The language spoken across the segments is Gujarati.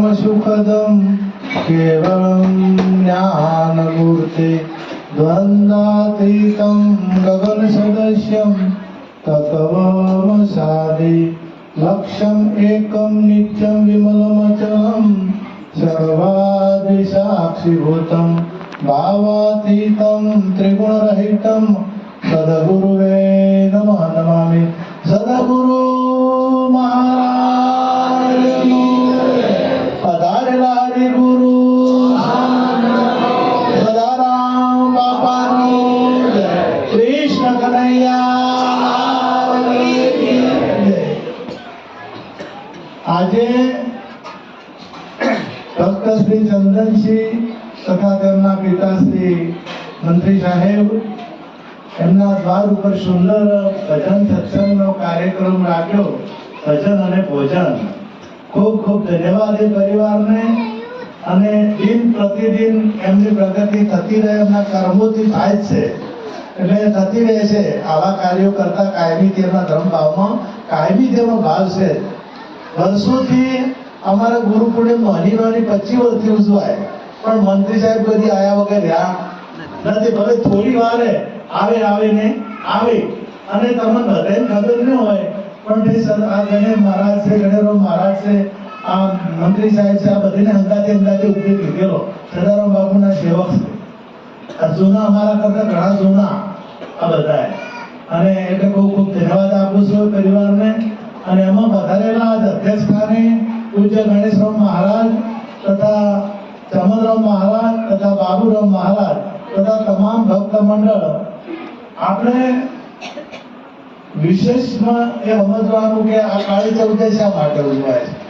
सुखदं केवलं ज्ञानमूर्ते द्वन्द्वातीतं गगनसदस्यं तत्त्वमसादि लक्ष्यम् एकं नित्यं विमलमचलं सर्वादिसाक्षिभूतं भावातीतं त्रिगुणरहितं सद्गुरुवे नमः नमामि। सद्गुरु महाराज। ચંદનસિંહ તથા તેમના પિતાશ્રી મંત્રી સાહેબ. એમના દ્વાર ઉપર સુંદર ભજન સત્સંગનો કાર્યક્રમ રાખ્યો, ભજન અને ભોજન. ખૂબ ખૂબ ધન્યવાદ એ પરિવારને. અને દિન પ્રતિદિન એમની પ્રગતિ થતી રહે, એમના કર્મોથી થાય છે. એટલે થતી રહે છે. આવા કાર્યો કરતા કાયમી તેમના ધર્મ ભાવમાં કાયમી તેનો ભાવ છે. વર્ષોથી અમારા ગુરુ પૂર્ણિમ નાની પચીસ વર્ષથી ઉજવાય પણ મંત્રી સાહેબ કદી આયા વગર રહ્યા. નથી, ભલે થોડી વારે આવે આવે ને આવે. અને તમને બધાને ખબર ન હોય, પણ આ ગણેશ મહારાજ છે ગણેશરાવ મહારાજ છે, આ મંત્રી સાહેબ છે, આ બધાને અંદાજે અંદાજે ઉપયોગ લીધેલો. સદારામ બાપુના સેવક છે. આ જૂના અમારા કરતા ઘણા જૂના આ બધા અને એટલે ખૂબ ખૂબ ધન્યવાદ આપું છું પરિવારને. અને એમાં વધારેલા અધ્યક્ષ સ્થાને પૂજ્ય ગણેશરાવ મહારાજ તથા ચમનરાવ મહારાજ તથા બાબુરાવ મહારાજ તથા તમામ ભક્ત મંડળ. આપણે વિશેષમાં એ સમજવાનું કે આ કાળી ચૌદશ શા માટે ઉજવાય છે?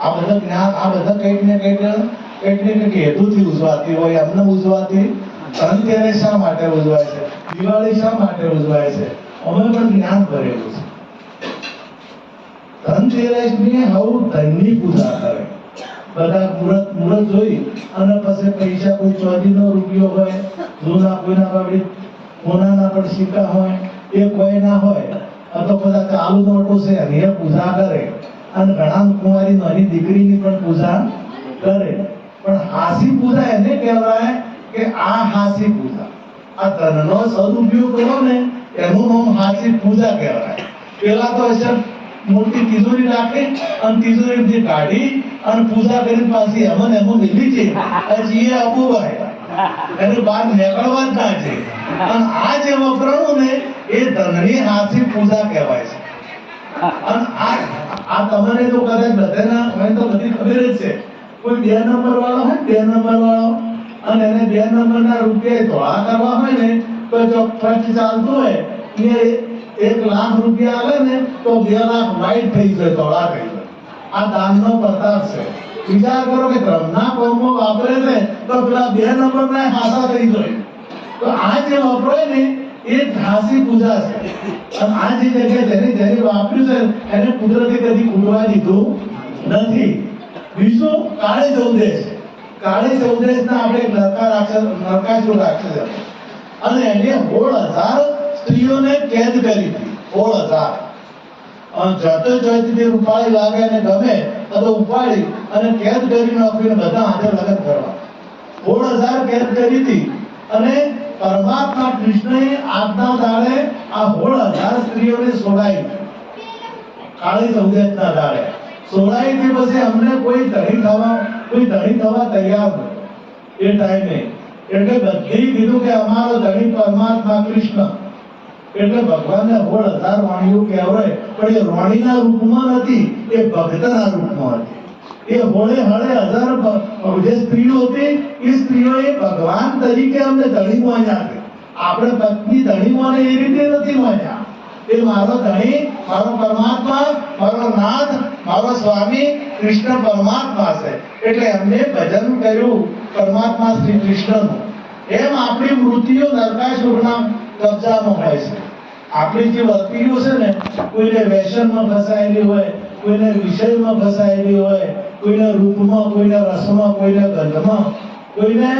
આ બધા જ્ઞાન, આ બધા કંઈક ને કંઈક કંઈક ને કંઈક હેતુથી ઉજવાતી હોય, એમને ઉજવાતી. ધનતેરસ શા માટે ઉજવાય છે? દિવાળી શા માટે ઉજવાય છે? અમે પણ જ્ઞાન ભરેલું છે. ધનતેરસની હવ ધનની પૂજા કરે. બધા મુહૂર્ત મુહૂર્ત જોઈ અને પછી પૈસા કોઈ ચોરીનો રૂપિયો હોય જૂના કોઈના બાબડી સોનાના પણ સિક્કા હોય, એ કોઈ ના હોય તો બધા ચાલુ નોટો છે એની પૂજા કરે. અને ઘણા કુંવારી નાની દીકરીની પણ પૂજા કરે. પણ હાસી પૂજા એને કહેવાય કે આ હાસી પૂજા. આ ધનનો સદુપયોગ કરો ને, એનું નામ હાસી પૂજા કહેવાય. પેલા તો હશે મોટી તિજોરી રાખે અને તિજોરીથી કાઢી અને પૂજા કરીને પાછી એમાં ને લીધી છે. હજી એ અબુભાઈ એટલે બહાર નીકળવા જ ના છે. અને આ જે વપરાણું ને, એ ધનની હાથી પૂજા કહેવાય છે. અને આ આ તમને તો કદાચ બધાના મને તો બધી ખબર જ છે. કોઈ બે નંબર વાળો હોય બે નંબર વાળો. અને એને બે નંબરના રૂપિયા ધોળા કરવા હોય ને તો જો ખર્ચ ચાલતો હોય, એ એક લાખ રૂપિયા આવે ને તો બે લાખ વાઇટ થઈ જાય, ધોળા થઈ જાય. આ દાનનો પ્રતાપ છે. વિચાર કરો કે બ્રહ્મના કર્મો વાપરે ને તો પેલા બે નંબરના હાસા થઈ જાય. તો આ જે વાપરાય ને, એ ઘાસી પૂજા છે. આ જે જગ્યાએ જેને જેની વાપર્યું છે, એને કુદરતે કદી ખૂટવા દીધું નથી. બીજું કાળી ચૌદેશ. કાળી ચૌદેશના આપણે એક નરકા રાક્ષસ, નરકાસુર રાક્ષસ. અને એને હોળ હજાર સ્ત્રીઓને કેદ કરી સોળ હજાર જતો જોઈતી તે રૂપાળી લાગે અને ગમે તો ઉપાડી અને કેદ કરી નાખીને બધા હાથે લગ્ન કરવા. સોળ હજાર કેદ કરી હતી અને પરમાત્મા કૃષ્ણએ આજના દાડે આ સોળ હજાર સ્ત્રીઓને સોડાઈ કાળી સૌદેશના દાડે છોડાઈ થી પછી અમને કોઈ ધણી થવા કોઈ ધણી થવા તૈયાર નહીં એ ટાઈમે. એટલે બધી કીધું કે અમારો ધણી પરમાત્મા કૃષ્ણ. એટલે ભગવાનને સોળ હજાર વાણીઓ કહેવાય, પણ એ વાણીના રૂપમાં નથી, એ ભક્તના રૂપમાં હતી. એ હોળે હળે હજાર જે સ્ત્રીઓ હતી, એ સ્ત્રીઓએ ભગવાન તરીકે અમને ધણી માન્યા છે. આપણે પત્ની ધણી માને એ રીતે નથી માન્યા. એ મારો ધણી, મારો પરમાત્મા, મારો નાથ, મારો સ્વામી કૃષ્ણ પરમાત્મા છે. એટલે એમને ભજન કર્યું પરમાત્મા શ્રી કૃષ્ણનું. એમ આપણી મૃત્યુ નરકાસુરના કબજામાં હોય છે. આપણી જે વસ્તીઓ છે ને, કોઈને વ્યસનમાં ફસાયેલી હોય, કોઈને વિષયમાં ફસાયેલી હોય, કોઈને રૂપમાં, કોઈને રસમાં, કોઈને ગંધમાં, કોઈને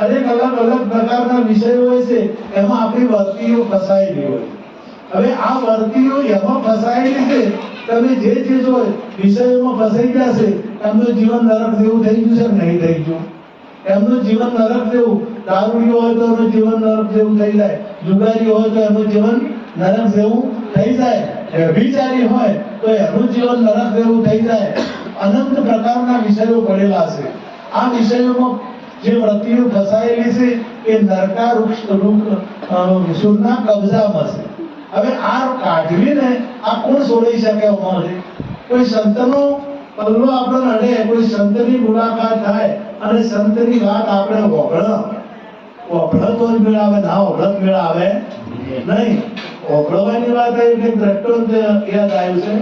અનેક અલગ અલગ પ્રકારના વિષયો હોય છે, એમાં આપણી વર્તીઓ ફસાયેલી હોય. હવે આ વર્તીઓ એમાં ફસાયેલી છે, તમે જે ચીજ વિષયોમાં ફસાઈ ગયા છે, એમનું જીવન નરક જેવું થઈ ગયું છે નહીં થઈ ગયું? એમનું જીવન નરક જેવું, દારૂડી હોય તો એનું જીવન નરક જેવું થઈ જાય, જુગારી હોય તો એનું જીવન નરક જેવું થઈ જાય, વ્યભિચારી હોય તો એનું જીવન નરક જેવું થઈ જાય. અનંત પ્રકારના વિષયો પડેલા છે. આ વિષયોમાં જે વૃત્તિઓ ફસાયેલી છે, એ નરકા વૃક્ષ સુરના કબજામાં છે. હવે આ કાઢવીને આ કોણ છોડી શકે અમારે? કોઈ સંતનો પલ્લો આપણે અડે કોઈ સંતની મુલાકાત થાય અને સંતની વાત આપણે વગળ વગળ તો જ મેળાવે, ના વગળ મેળાવે. નહીં. વગળવાની વાત આવી કે દ્રષ્ટો યાદ આવ્યું છે.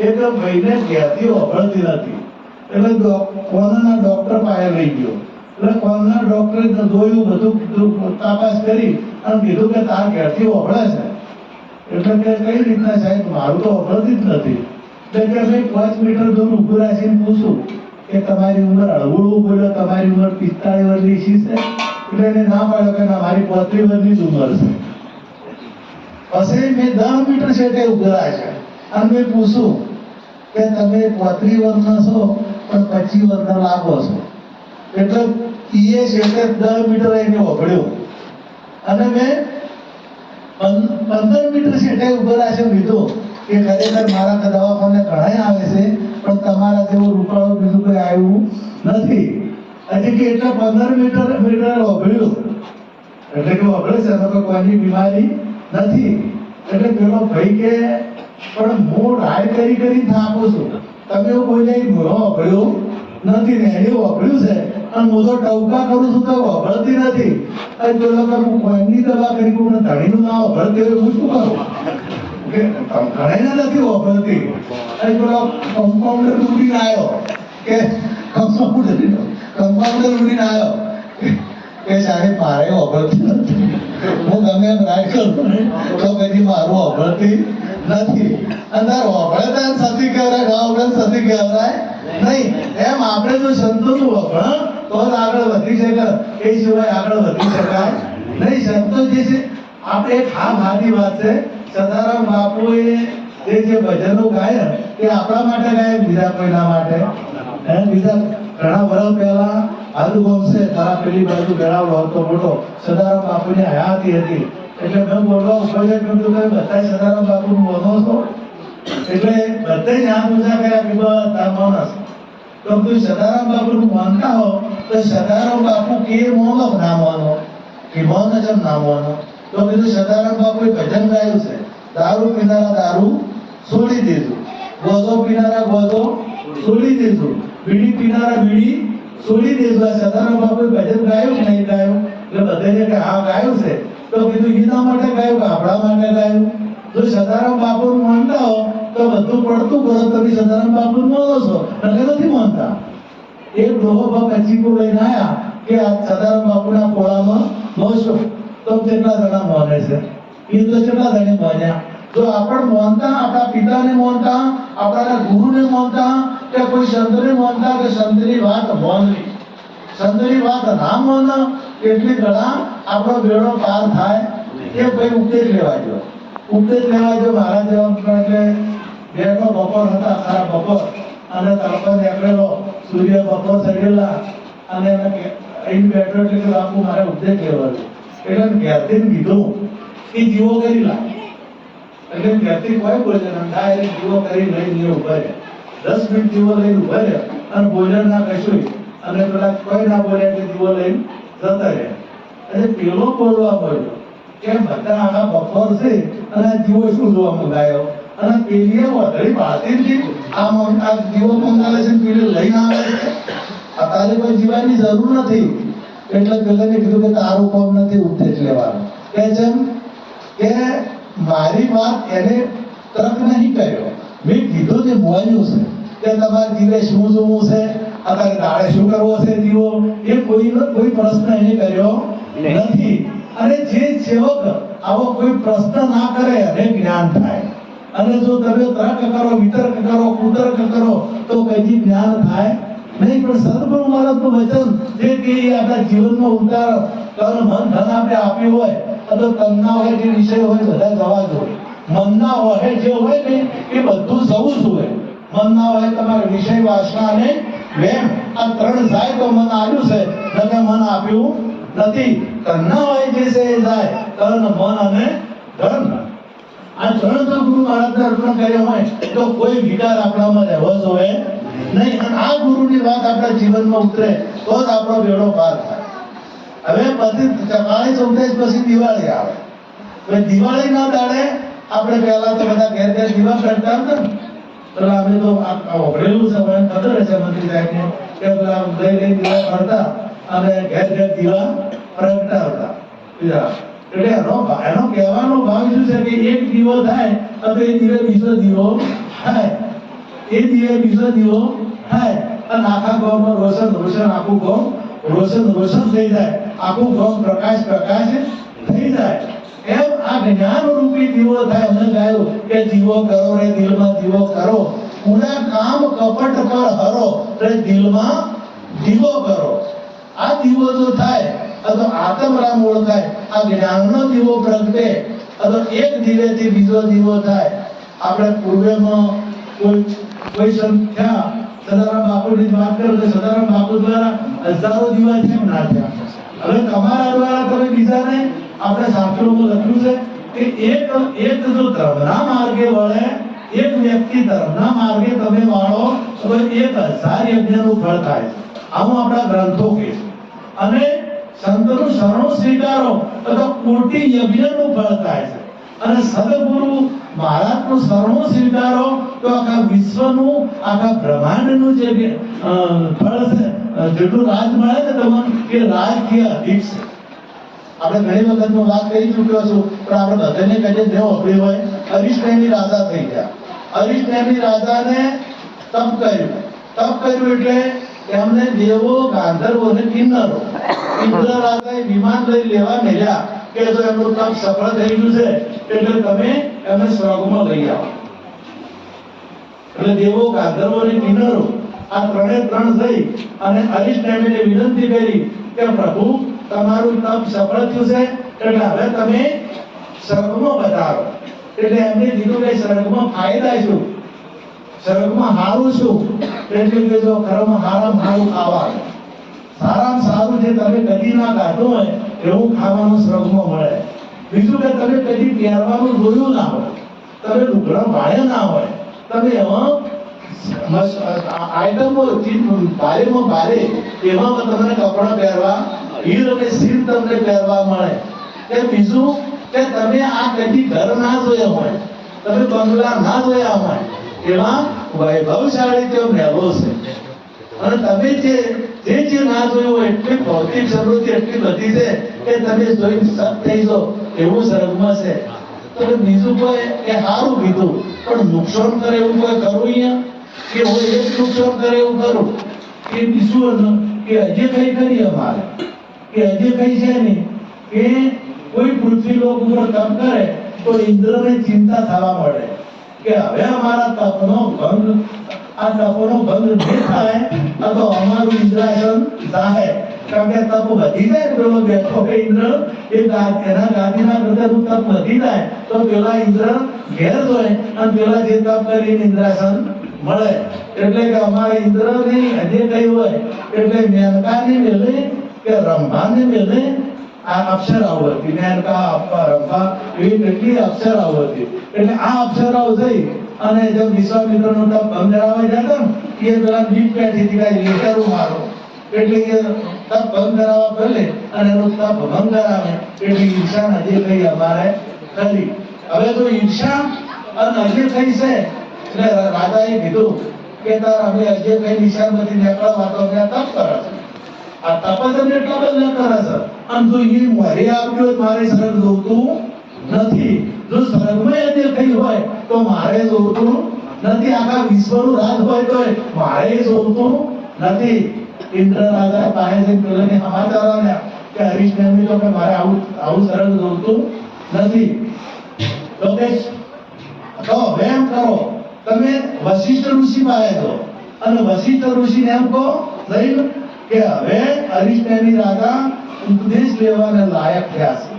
એક ભાઈને ઘેરથી વગળતી નથી. એટલે કોના ડોક્ટર પાસે લઈ ગયો. એટલે કોના ડોક્ટરે જોયું, બધું તપાસ કરી અને કીધું કે તાર ઘેરથી વગળે છે. એટલે કે કઈ રીતના સાહેબ, મારું તો વગળતી જ નથી. કે પાંચ તમે પોત્રીસ વર્ષના પણ પચીસ વર્ષના લાગો છો. એટલે દસ મીટર એને વગડ્યો અને મેં પંદર મીટર છેટે ઊભા છે કીધું. કે ખરેખર મારા દવાખાને ઘણાય આવે છે, પણ તમારા જેવું રૂપાળું બીજું કોઈ આવ્યું નથી. એટલે કે એટલા પંદર મીટર મીટર વગડ્યું એટલે કે વગડે છે તો કોઈની બીમારી નથી. એટલે પેલો ભાઈ કે, પણ હું રાય કરી કરી થાકું છું. તમે એવું કોઈને મોરો વગડ્યું નથી ને એને વગડ્યું છે, અને હું તો ટવકા કરું છું તો વગડતી નથી. અને પેલો કે, હું કોઈની દવા કરી પણ ધણીનું ના હોય હું શું કરું? કે ઘણાને નથી વાપરતી અને પેલો કમ્પાઉન્ડર ઉડીને આવ્યો કે કમ્પાઉન્ડર કમ્પાઉન્ડર ઉડીને આવ્યો કે સાહેબ મારે વાપરતી નથી હું ગમે એમ રાય કરું તો પછી મારું વાપરતી નથી. અંદર વગડે સતી કહેવાય ના વગડે સતી કહેવાય નહીં એમ આપણે જો સંતોનું વગણ તો જ આગળ વધી શકે એ સિવાય આગળ વધી શકાય. નહીં સંતો જે છે, આપણે એક હા ભારી વાત છે. સદારામ બાપુએ જે જે ભજનો ગાયા એ આપણા માટે ગાય બીજા કોઈના માટે? હે, બીજા ઘણા વર્ષ પહેલા આલુ વંશે તારા પેલી બાજુ બેડાવડો હતો મોટો. સદારામ બાપુની હયાતી હતી. એટલે મેં બોલવા ઉપર કીધું કે બધા સદારામ બાપુ મોનો છો? એટલે બધાય નામ પૂજા કર્યા બધા માણસ. તો તું સદારામ બાપુ માનતા હો, તો સદારામ બાપુ કે મોનો ના માનો? કે મોન ના માનો? તો કીધું સદારામ કોઈ ભજન ગાયું છે? દારૂ પીનારા દારૂ છોડી દીધું ગોધો પીનારા ગોધો છોડી દીધું બીડી પીનારા બીડી છોડી દીધું આ સદારામ કોઈ ભજન ગાયું કે નહીં ગાયું? એટલે બધાને કે હા, ગાયું છે? તો કીધું, ગીતા માટે ગાયું આપણા માટે ગાયું? જો સદારામ બાપુ માનતા હો તો બધું પડતું કરો, તમે સદારામ બાપુ માનો છો. નકર નથી માનતા? એક ડોહો બાપ અચીકો લઈને આવ્યા કે આ સદારામ બાપુના ખોળામાં મોશો તો કેટલા જણા માને છે. એ તો કેટલા જણે માન્યા. જો આપણ માનતા, આપણા પિતાને માનતા આપણા ગુરુને માનતા, કે કોઈ સંતને માનતા, કે સંતની વાત માનવી. સંતની વાત ના માન, એટલી ઘણા આપણો બેડો પાર થાય એ ભાઈ ઉપદેશ લેવા જો ઉપદેશ લેવા જો મારા જેવા બપોર હતા, સારા બપોર. અને તડકો નીકળેલો, સૂર્ય બપોર ચડેલા અને કે- અહીં બેઠો એટલે બાપુ, મારે ઉપદેશ લેવા છે. એટલે એને ઘેરથી જ કીધું, કે જીવો કરી લાગે એટલે ઘેરથી કોઈ ભોજન થાય એટલે જીવો કરી લઈને ઊભા રહે દસ મિનિટ જીવો લઈને ઊભા રહે અને ભોજન ના કશું અને પેલા કોઈ ના બોલે એટલે જીવો લઈને જતા રહે એટલે પેલો બોલવા મળ્યો કે બધા આખા બફર છે અને જીવો શું જોવા મંગાયો? અને પેલીએ વધડી નથી આ આ જીવો મંગાવે છે પેલી લઈને આવે છે. આ તારે કોઈ જીવાની જરૂર નથી. એટલે પેલાને કીધું કે તારું કામ નથી ઉપદેશ લેવાનો. કે જેમ કે મારી વાત એને તરફ નહીં કર્યો. મેં કીધું જે બોલ્યું છે કે તમારે જીવે શું જોવું છે? અત્યારે દાડે શું કરવો છે દીવો? એ કોઈ કોઈ પ્રશ્ન એને કર્યો નથી. અને જે સેવક આવો કોઈ પ્રશ્ન ના કરે અને જ્ઞાન થાય. અને જો તમે તર્ક કરો વિતર્ક કરો કુતર્ક કરો તો કઈ જ્ઞાન થાય? નહીં પણ સદગુરુ મહારાજનું વચન જે કે આપણા જીવનમાં ઉતાર તન મન ધન આપણે આપ્યું હોય અથવા તનના હોય જે વિષય હોય બધા જવા દો. મનના હોય જે હોય ને, એ બધું જવું જોઈએ મનના હોય તમારે વિષય વાસના અને વેમ, આ ત્રણ જાય તો મન આવ્યું છે નકે મન આપ્યું નથી. તનના વહે જે છે એ જાય તન મન અને ધન. આ ત્રણ તો ગુરુ મહારાજને અર્પણ કર્યા હોય, તો કોઈ વિકાર આપણામાં રહેવો જોઈએ નહીં અને આ ગુરુની વાત આપણા જીવનમાં ઉતરે, તો જ આપણો વેળો પાર થાય. હવે પછી ચકાળી સંદેશ પછી દિવાળી આવે. હવે દિવાળી ના દાડે આપણે પહેલા તો બધા ઘેર ઘેર દીવા કરતા હતા એટલે અમે તો આ છે ખબર હશે મંત્રી સાહેબને કે પેલા લઈ લઈ કરતા અને ઘેર ઘેર દીવા પ્રગટાવતા. બીજા, એટલે એનો એનો કહેવાનો ભાવ શું છે કે એક દીવો થાય, તો એ દીવે બીજો દીવો થાય. એ દીવે બીજો દીવો થાય અને આખા ગામમાં રોશન રોશન, આખું ગામ રોશન રોશન થઈ જાય. આખું ગામ પ્રકાશ પ્રકાશ થઈ જાય. એમ આ જ્ઞાન રૂપી દીવો થાય. અમે ગાયું કે દીવો કરો રે, દિલમાં દીવો કરો. ઉના કામ કપટ પર હરો રે, દિલમાં દીવો કરો. આ દીવો જો થાય તો આત્મરામ ઓળખાય. આ જ્ઞાનનો દીવો પ્રગટે તો એક દીવેથી બીજો દીવો થાય. આપણે પૂર્વેમાં કોઈ સંત સદારામ બાપુની વાત કરો તો સદારામ બાપુ દ્વારા હજારો દીવા કેમ હવે તમારા દ્વારા તમે બીજાને આપણે શાસ્ત્રોમાં લખ્યું છે કે એક એક જો ધર્મના માર્ગે વળે એક વ્યક્તિ ધર્મના માર્ગે તમે વાળો તો એક હજાર યજ્ઞનું ફળ થાય છે આવું આપણા ગ્રંથો કહે છે અને સંતનું શરણો સ્વીકારો તો કોટી યજ્ઞનું ફળ થાય છે. અને સદગુરુ મહારાજનું શરણો સ્વીકારો તો આખા વિશ્વનું, આખા બ્રહ્માંડનું જે ફળ છે જેટલું રાજ મળે ને તમને, એ રાજકીય અધિક છે. આપણે ઘણી વખત હું વાત કરી ચૂક્યો છું, પણ આપણે બધાને કહીએ, જે વાપર્યું હોય, અરિષ્ટની રાજા થઈ ગયા. અરિષ્ટની રાજાને તપ કર્યું. તપ કર્યું એટલે એમને દેવો ગાંધર્વો અને કિન્નરો ઇન્દ્ર રાજાએ વિમાન લઈ લેવા મેલ્યા કે જો એમનું કામ સફળ થઈ ગયું છે, એટલે તમે એમને સ્વર્ગમાં લઈ આવો. એટલે દેવો ગાંધર્વો અને કિન્નરો આ ત્રણે ત્રણ થઈ અને અરિષ્ટનેમીને વિનંતી કરી કે પ્રભુ, તમારું તપ સફળ થયું છે, એટલે હવે તમે સ્વર્ગમાં બતાવો એટલે એમને કીધું કે સ્વર્ગમાં ફાયદા શું? સ્વર્ગમાં હારું શું? એટલે કે જો ઘરમાં હારામાં હારું ખાવાનું. સારામાં સારું જે તમે કદી ના કાઢો હોય, એવું ખાવાનું સ્વર્ગમાં મળે. બીજું કે તમે કદી પહેરવાનું જોયું ના હોય, તમે લુગડા ભાડે ના હોય, તમે એમાં આઈટમો ભારેમાં ભારે એમાં તમને કપડાં પહેરવા, હીર અને સીર તમને પહેરવા મળે. કે બીજું કે તમે આ કદી ઘર ના જોયા હોય, તમે બંગલા ના જોયા હોય એમાં વૈભવશાળી તેઓ મહેલો છે. અને તમે જે જે જે ના જોયું એટલી ભૌતિક સમૃદ્ધિ એટલી બધી છે કે તમે જોઈને થઈ જો એવું સ્વર્ગમાં છે. તો બીજું કોઈ એ સારું કીધું, પણ નુકસાન કરે એવું કોઈ કરું અહીંયા? કે હું એક નુકસાન કરે એવું કરું કે બીજું કે હજી કઈ કરી અમારે? કે હજી કઈ છે નહીં? કે કોઈ પૃથ્વી લોક ઉપર કામ કરે, તો ઇન્દ્રને ચિંતા થવા મળે કે હવે અમારા તપનો ભંગ આ તપનો ભંગ નહીં થાય આ તો અમારું ઇન્દ્રાયણ જાહે. કારણ કે તપ વધી જાય પેલો બેઠો ઇન્દ્ર, એ એના ગાદીના કરતાનું તપ વધી જાય, તો પેલા ઇન્દ્ર ઘેર હોય અને પેલા જે તપ કરીને ઇન્દ્રાસન મળે. એટલે કે અમારા ઇન્દ્ર નહીં હજી કઈ હોય. એટલે મેનકાની મેલે કે રંભાને મેલે આ અપ્સરાઓ હતી. મેનકા અપ્પા રંભા એવી કેટલી હતી. એટલે આ અપ્સરાઓ થઈ અને જે વિશ્વામિત્રનો તપ ભંગ કરાવવા ને, એ પેલા બીજ પેઠી થી કાંઈ લેટરો મારો. એટલે કે તપ ભંગ કરાવવા અને એનો તપ ભંગ એટલે ઈર્ષા હજી કઈ અમારે કરી. હવે તો ઈર્ષા અને હજી થઈ છે. એટલે રાજાએ કીધું કે તાર અમે હજી કઈ નિશાનમાંથી નીકળવા તો તપ કરે છે. તપસ્યા એટલા બધા કરે છે. અને જો એ મારે આપ્યો મારે સરગ જોતું નથી. જો સરગમાં એને કઈ હોય તો મારે જોતું નથી. આખા વિશ્વનું રાજ હોય તો મારે જોતું નથી. ઇન્દ્ર રાજા પાસે જઈને પેલાને સમાચાર આવ્યા કે હરીશને તો કે મારે આવું આવું સ્વર્ગ જોતું નથી. તો કે તો વેમ કરો, તમે વશિષ્ઠ ઋષિ પાસે જો અને વશિષ્ઠ ઋષિને એમ કહો જઈને કે હવે અરિષ્ટની રાજા ઉપદેશ લેવાને લાયક થયા છે.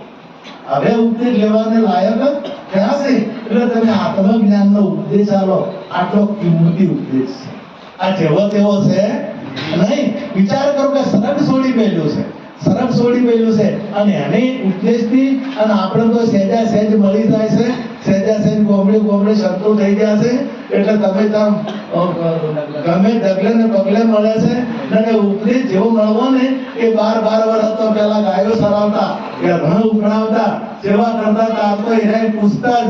હવે ઉપદેશ લેવાને લાયક થયા છે એટલે તમે આત્મજ્ઞાનનો ઉપદેશ આલો. આટલો કિંમતી ઉપદેશ છે. આ જેવો તેવો છે નહીં. વિચાર કરો કે સરગ છોડી પહેલું છે. સરગ છોડી પહેલું છે. અને એને ઉપદેશથી અને આપણે તો સહેજા સહેજ મળી જાય છે. સહેજા છે ગોમડે ગોમડે શબ્દો થઈ ગયા છે. એટલે તમે અ, ગમે ડગલે ને પગલે મળે છે. અને ઉપરી જેવો મળવો ને એ બાર બાર વર્ષ તો પેલા ગાયો સરાવતા કે રણ ઉભરાવતા સેવા કરતા તા તો એને પૂછતા જ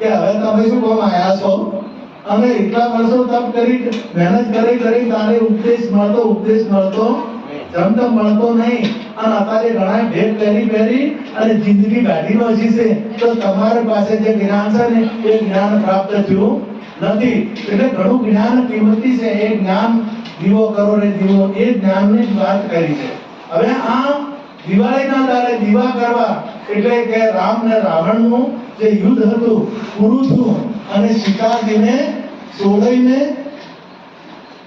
કે હવે તમે શું કોમ આયા છો? અમે એટલા વર્ષો તપ કરી મહેનત કરી કરી તારે ઉપદેશ મળતો ઉપદેશ મળતો. જમતમ મળતો નહીં. અને અત્યારે ઘણા ભેટ પહેરી પહેરી અને જિંદગી કાઢી નોખી છે. તો તમારી પાસે જે જ્ઞાન છે ને, એ જ્ઞાન પ્રાપ્ત થયું નથી. એટલે ઘણું જ્ઞાન કિંમતી છે. એ જ્ઞાન દીવો કરો ને દીવો. એ જ્ઞાનની જ વાત કરી છે. હવે આ દિવાળીના દાડે દીવા કરવા એટલે કે રામ ને રાવણનું જે યુદ્ધ હતું પૂરું થયું અને સીતાજીને છોડીને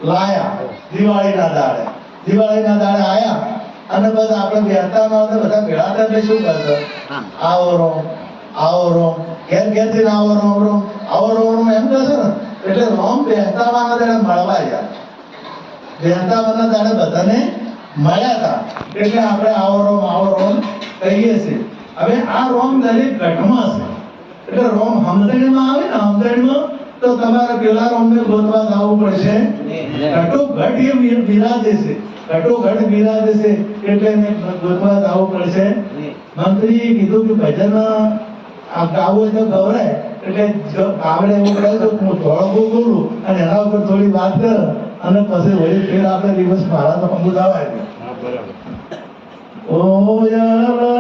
લાયા દિવાળીના દાડે દિવાળીના દાડે આયા અને બસ આપણે બેસતામાં હતા બધા ભેળા થઈને શું કરતો આવો રોમ આવો રોમ ઘેર ઘેરથી આવો રોમ રોમ. આવો રોમ રોમ એમ કહેશે ને એટલે રોમ બેસતાવાના દાડે મળવા ગયા બેસતાવાના દાડે બધાને મળ્યા હતા. એટલે આપણે આવો રોમ આવો રોમ કહીએ છીએ. હવે આ રોમ દરેક ઘટમાં છે. એટલે રોમ હમદણીમાં આવે ને હમદણીમાં તો તમારે પેલા રોમને ગોતવા જવું પડશે. ઘટો ઘટ એ વિ- બિરાજે છે. ઘટો ઘટ બિરાજે છે એટલે એને ગોતવા જવું પડશે. મંત્રી કીધું કે ભજન આ ગાવું તો ગવરાય એટલે જો ગાવડે એવું કહે તો હું થોડો બહુ બોલું અને એના ઉપર થોડી વાત કર અને પછી વળી ફેર આપણે દિવસ મારા તો અમુદાવાય ઓ પેલા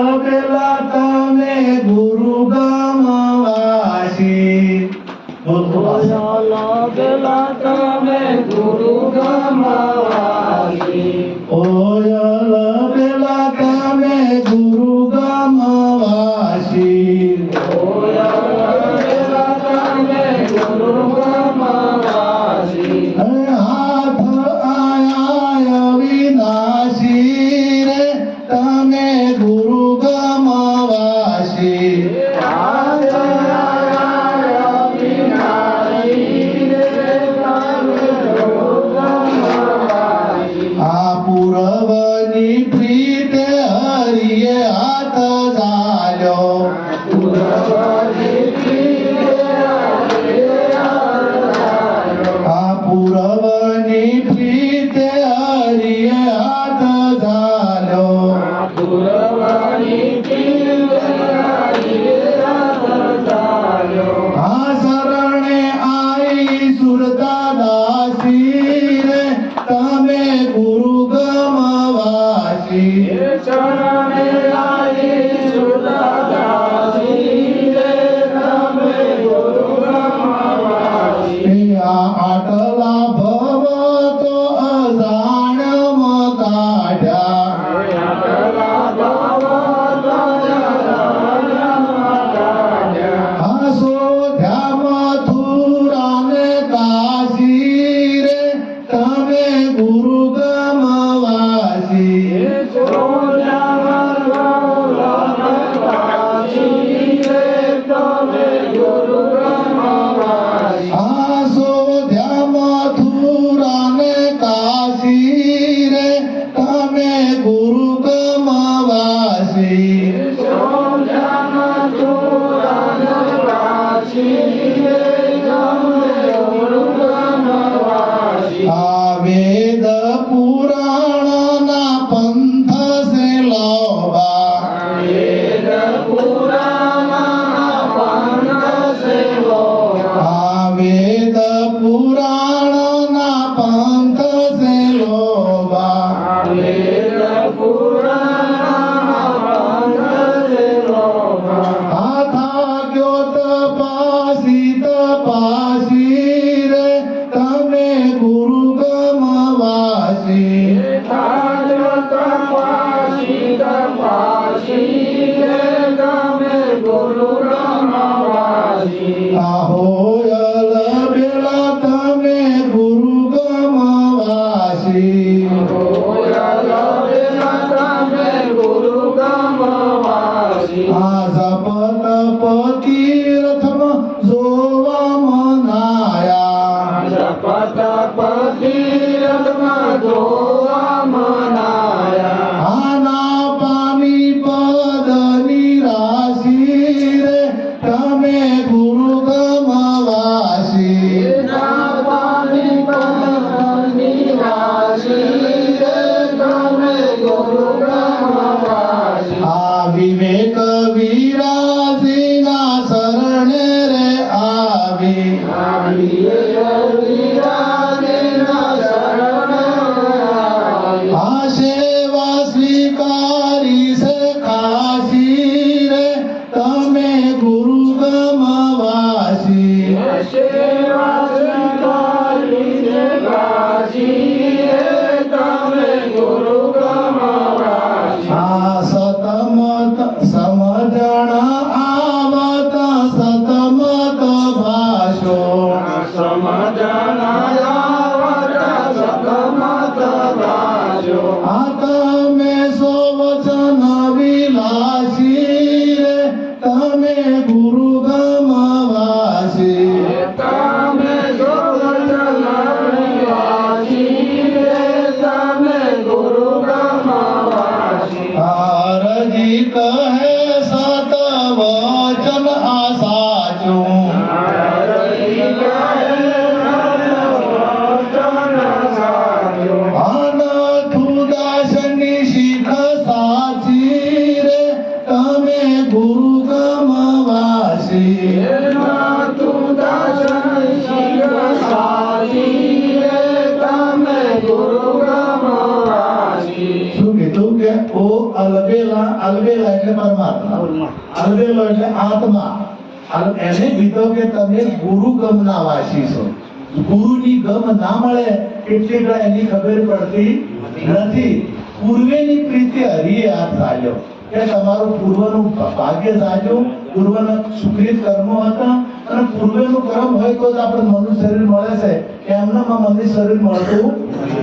આ એટલે આત્મા. એને કીધો કે તમે ગુરુ ગમના વાસી છો. ગુરુની ગમ ના મળે એટલે એની ખબર પડતી નથી. પૂર્વેની પ્રીતિ હરિએ હાથ ચાલ્યો કે તમારું પૂર્વનું ભાગ્ય સાચું, પૂર્વના સુકૃત કર્મો હતા. અને પૂર્વેનું કર્મ હોય તો જ આપણે મનુ શરીર મળે છે. એમનામાં મનુ શરીર મળતું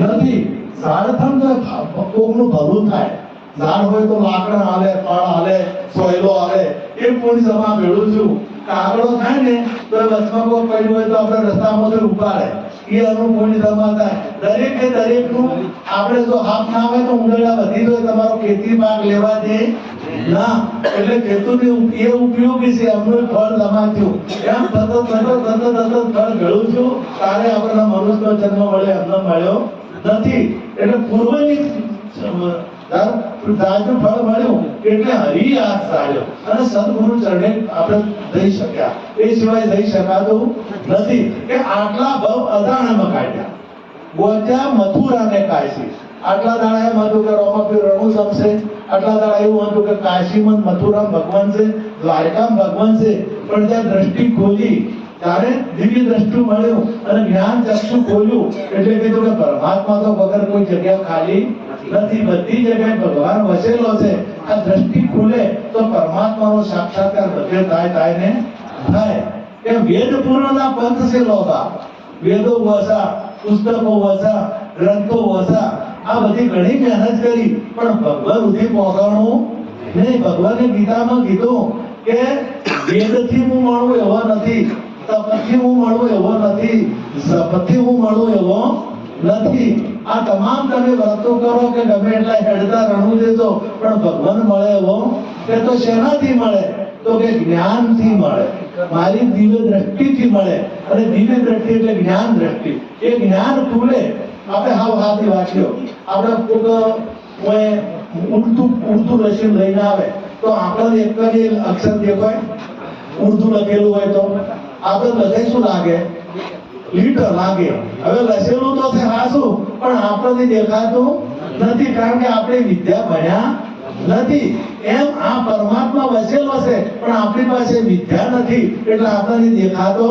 નથી. સારથમ કોકનું ભલું થાય. ઝાડ હોય તો લાકડા હાલે ફળ હાલે, સોયલો હાલે. એ પૂર્ણ સમા ભેળું છું. કાગડો થાય ને, તો વચમાં કોઈ પડ્યું હોય તો આપણે રસ્તામાંથી ઉપાડે એ અનુભવની સમા થાય. દરેકે દરેકનું, આપણે જો હાથ ના હોય તો ઉંદરડા વધી જાય, તમારો ખેતી પાક લેવા દે ના, એટલે ખેતુની એ ઉપયોગી છે, એમનું ફળ જમા થયું. એમ થતો થતો થતો થતો ફળ ગળું છું. તારે આપણને મનુષ્યનો જન્મ મળ્યો, એમને મળ્યો નથી. એટલે પૂર્વની રાજનું ફળ મળ્યું. એટલે હરિ હાથ સાર્યો. અને સદગુરુ ચરણે આપણે જઈ શક્યા. એ સિવાય જઈ શકાતું નથી. કે આટલા ભવ અદાણામાં કાઢ્યા. ગોત્યા મથુરાને કાશી. આટલા દાડા એમ હતું કે રોમાપીર રણુ સમશે આટલા દાડા એવું હતું કે કાશીમાં મથુરામ ભગવાન છે, દ્વારકામ ભગવાન છે. પણ ત્યાં દ્રષ્ટિ ખોલી. ત્યારે દિવ્ય દ્રષ્ટિ મળ્યું અને જ્ઞાન ચક્ષુ ખોલ્યું. એટલે કીધું કે પરમાત્મા તો વગર કોઈ જગ્યા ખાલી નથી, બધી જગ્યાએ ભગવાન વસેલો છે. આ દ્રષ્ટિ ખુલે તો પરમાત્માનો સાક્ષાત્કાર બધે થાય થાય ને થાય. કે વેદ પૂર્ણના પંથ છે લોભા વેદો વસા, પુસ્તકો વસા, ગ્રંથો વસા. આ બધી ઘણી મહેનત કરી, પણ ભગવાન સુધી પહોંચવાનું નહીં. ભગવાને ગીતામાં કીધું કે વેદથી હું મળું એવો નથી, તપથી હું મળું એવો નથી, જપથી હું મળું એવો નથી. આ તમામ તમે વાતો કરો કે ગમે એટલા હેડતા રણું દેતો પણ ભગવાન મળે એવો? કે તો શેનાથી મળે? તો કે જ્ઞાનથી મળે. મારી દિવ્ય દ્રષ્ટિથી મળે. અને દિવ્ય દ્રષ્ટિ એટલે જ્ઞાન દ્રષ્ટિ. એ જ્ઞાન ખુલે. આપણે હાવ હાથી વાંચ્યો. આપણે કોઈ ઉડતું ઉડતું લખીને લઈને આવે, તો આપણને એક જ અક્ષર દેખાય. ઉર્દુ લખેલું હોય તો. આપણે બધાય શું લાગે? લીટર લાગે. હવે લખેલું તો છે હાસું, પણ આપણને દેખાતું નથી, કારણ કે આપણે વિદ્યા ભણ્યા નથી. એમ આ પરમાત્મા વસેલો છે, પણ આપણી પાસે વિદ્યા નથી, એટલે આપણને દેખાતો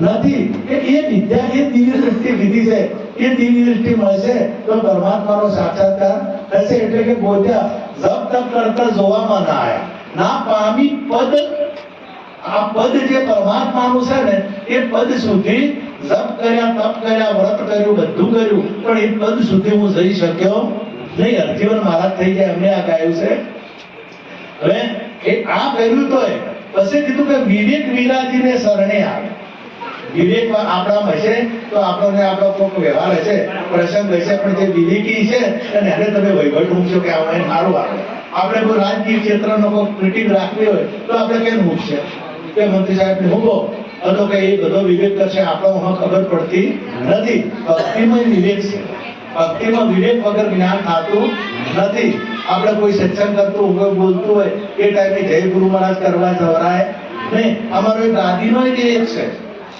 નથી. કે એ વિદ્યા, એ દિવ્ય દ્રષ્ટિ લીધી છે, એ દિવ્ય દ્રષ્ટિ મળશે તો પરમાત્માનો સાક્ષાત્કાર થશે. એટલે કે બોધ્યા જપ તપ કરતા જોવામાં ના આવે. ના પામી પદ, આ પદ જે પરમાત્માનું છે ને, એ પદ સુધી જપ કર્યા, તપ કર્યા, વ્રત કર્યું, બધું કર્યું. પણ એ પદ સુધી હું જઈ શક્યો નહીં. હરજીવન મહારાજ થઈ ગયા એમને આ ગાયું છે. હવે એ આ કર્યું તો પછી કીધું કે વિવેક વિરાજીને શરણે આવે. વિવેક આપણા હશે તો આપણને આપણો કોઈક વ્યવહાર હશે. પ્રસંગ હશે, પણ જે વિવેકી છે અને એને તમે વહીવટ મૂકશો કે આપણે સારું આવે. આપણે કોઈ રાજકીય ક્ષેત્રનો કોઈ મીટિંગ રાખવી હોય તો આપણે કેમ મૂકશે? કે મંત્રી સાહેબ મૂકો અથવા કે એ બધો વિવેક કરશે આપણો ખબર પડતી નથી. ભક્તિમય વિવેક છે. ભક્તિમાં વિવેક વગર જ્ઞાન થતું નથી. આપણે કોઈ સત્સંગ કરતું હોય બોલતું હોય, એ ટાઈમે જય ગુરુ મહારાજ કરવા જવરાય નહીં. અમારો એક ગાદીનો એક છે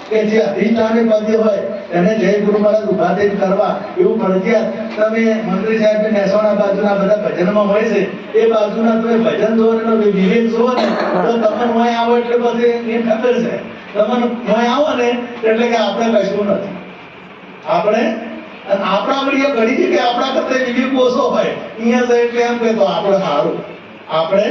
કે જે અધિષ્ઠાને પદે હોય એને જય ગુરુ મહારાજ ઊભા થઈને કરવા એવું ફરજિયાત તમે મંત્રી સાહેબ મહેસાણા બાજુના બધા ભજનમાં હોય છે, એ બાજુના તમે ભજન જોવો એનો વિવેક જોવો ને, તો તમને મોય આવો એટલે પછી એ ખબર છે. તમને મોય આવો ને એટલે કે આપણે કશું નથી. આપણે આપણા આપણે એ છે કે આપણા કરતા વિવેક ઓછો હોય. અહીંયા એટલે એમ કે તો આપણે સારું આપણે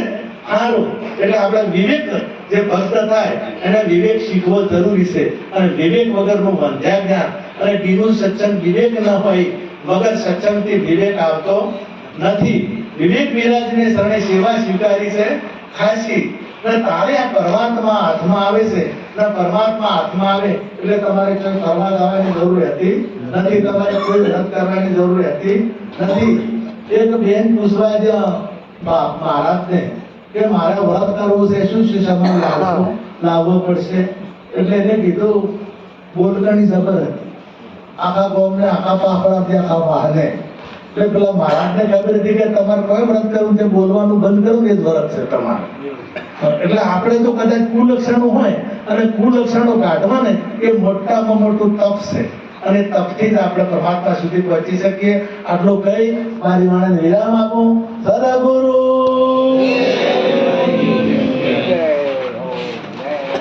સારું. એટલે આપણે વિવેક જે ભક્ત થાય, એને વિવેક શીખવો જરૂરી છે. અને વિવેક વગરનું વંધ્યા જ્ઞાન અને ટીનું સત્સંગ વિવેક ન હોય, વગર સત્સંગથી વિવેક આવતો નથી. વિવેક વિરાજને શરણે સેવા સ્વીકારી છે, ખાસી. ને તારે આ પરમાત્મા હાથમાં આવે છે. ને પરમાત્મા હાથમાં આવે, એટલે તમારે કંઈ કરવા જવાની જરૂર હતી નથી. તમારે કોઈ રદ કરવાની જરૂર હતી નથી. એક બેન પૂછવા જ મહારાજને કે મારે વ્રત કરવું છે શું છે સામાન લાવવો લાવવો પડશે. એટલે એને કીધું બોલગણી જબર હતી. આખા ગામને આખા પાપડાથી આખા વાહને. એટલે પેલા મહારાજને ખબર હતી કે તમારે કોઈ વ્રત કરવું તે બોલવાનું બંધ કરવું એ જ વ્રત છે તમારે. એટલે આપણે તો કદાચ કુલક્ષણો હોય અને કુલક્ષણો કાઢવા ને એ મોટામાં મોટું તપ છે. અને તપથી જ આપણે પરમાત્મા સુધી પહોંચી શકીએ. આટલું કહી મારી વાણે વિરામ આપું. સદગુરુ.